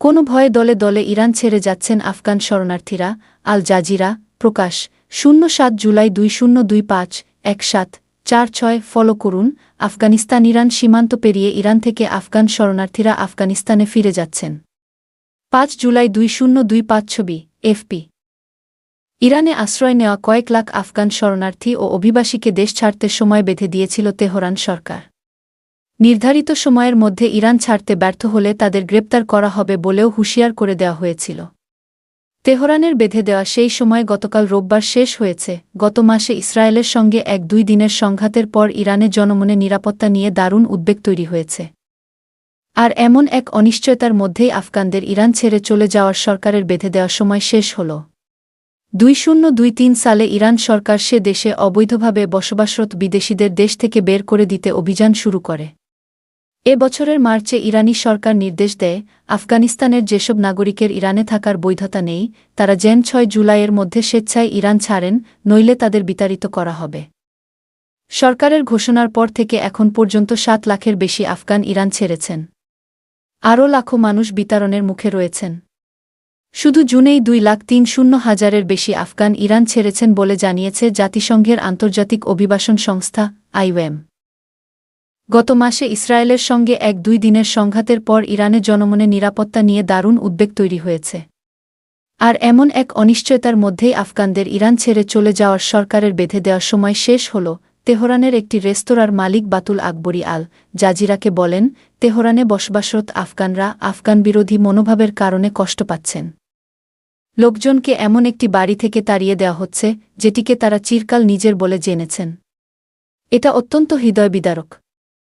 কোনো ভয়ে দলে দলে ইরান ছেড়ে যাচ্ছেন আফগান শরণার্থীরা, আল জাজিরা, প্রকাশ, শূন্য সাত জুলাই দুই শূন্য দুই পাঁচ, এক সাত, চার ছয়, ফলো করুন, আফগানিস্তান ইরান সীমান্ত পেরিয়ে ইরান থেকে আফগান শরণার্থীরা আফগানিস্তানে ফিরে যাচ্ছেন। পাঁচ জুলাই দুই শূন্য দুই পাঁচ ছবি, এফপি। ইরানে আশ্রয় নেওয়া কয়েক লাখ আফগান শরণার্থী ও অভিবাসীকে দেশ ছাড়তে সময় বেঁধে দিয়েছিল তেহরান সরকার। নির্ধারিত সময়ের মধ্যে ইরান ছাড়তে ব্যর্থ হলে তাদের গ্রেপ্তার করা হবে বলেও হুঁশিয়ার করে দেওয়া হয়েছিল। তেহরানের বেঁধে দেওয়া সেই সময় গতকাল রোববার শেষ হয়েছে। গত মাসে ইসরায়েলের সঙ্গে এক দুই দিনের সংঘাতের পর ইরানে জনমনে নিরাপত্তা নিয়ে দারুণ উদ্বেগ তৈরি হয়েছে। আর এমন এক অনিশ্চয়তার মধ্যেই আফগানদের ইরান ছেড়ে চলে যাওয়ার সরকারের বেঁধে দেওয়া সময় শেষ হল। দুই শূন্য দুই তিন সালে ইরান সরকার সে দেশে অবৈধভাবে বসবাসরত বিদেশিদের দেশ থেকে বের করে দিতে অভিযান শুরু করে। এ বছরের মার্চে ইরানি সরকার নির্দেশ দেয়, আফগানিস্তানের যেসব নাগরিকের ইরানে থাকার বৈধতা নেই, তারা জেন ছয় জুলাইয়ের মধ্যে স্বেচ্ছায় ইরান ছাড়েন, নইলে তাদের বিতাড়িত করা হবে। সরকারের ঘোষণার পর থেকে এখন পর্যন্ত সাত লাখের বেশি আফগান ইরান ছেড়েছেন। আরও লাখো মানুষ বিতাড়নের মুখে রয়েছেন। শুধু জুনেই দুই লাখ তিন শূন্য হাজারের বেশি আফগান ইরান ছেড়েছেন বলে জানিয়েছে জাতিসংঘের আন্তর্জাতিক অভিবাসন সংস্থা, আইওএম। গত মাসে ইসরায়েলের সঙ্গে এক দুই দিনের সংঘাতের পর ইরানে জনমনে নিরাপত্তা নিয়ে দারুণ উদ্বেগ তৈরি হয়েছে। আর এমন এক অনিশ্চয়তার মধ্যেই আফগানদের ইরান ছেড়ে চলে যাওয়ার সরকারের বেঁধে দেওয়ার সময় শেষ হল তেহরানের একটি রেস্তোরাঁর মালিক বাতুল আকবরী আল জাজিরাকে বলেন, তেহরানে বসবাসরত আফগানরা আফগান বিরোধী মনোভাবের কারণে কষ্ট পাচ্ছেন। লোকজনকে এমন একটি বাড়ি থেকে তাড়িয়ে দেওয়া হচ্ছে, যেটিকে তারা চিরকাল নিজের বলে জেনেছেন। এটা অত্যন্ত হৃদয় বিদারক